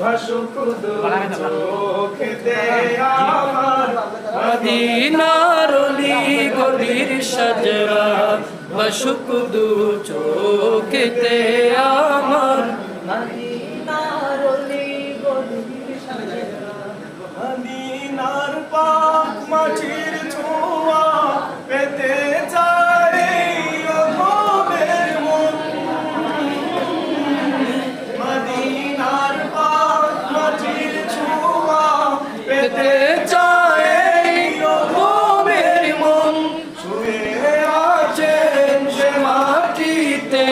ভাসুক দু চোখেতে আমার মদিনার অলি গলির সাজরা বসুক দু চোখেতে আমার মদিনার পাক মাটির পেতে চাই অধমের মন। শুয়ে আছেন সে মাটিতে।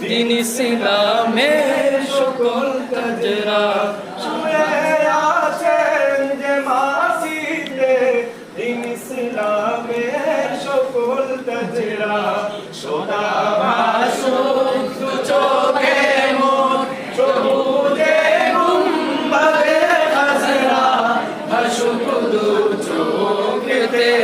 দিন ইসলামের সকল কাজরা। সোনা চোখেতে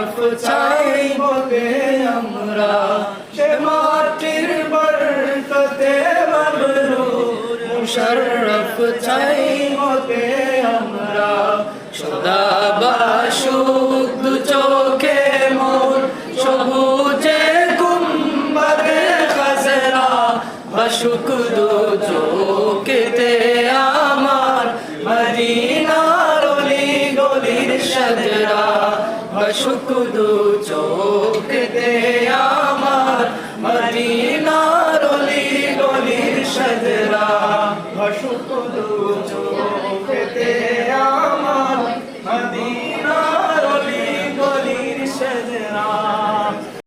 মুশরফ চাই বলে আমরা। সে মাটির বরকতে মবরুর মুশরফ চাই হতে আমরা। সদা বাসুক চোখে মোর সবুজে গুম্বাদে খাজরা। বাসুক দু চোখেতে আমার। মদিনার গলির মশক দু চোখ দে আমার মদিনার অলি গলির সজরা। মশক দু চোখ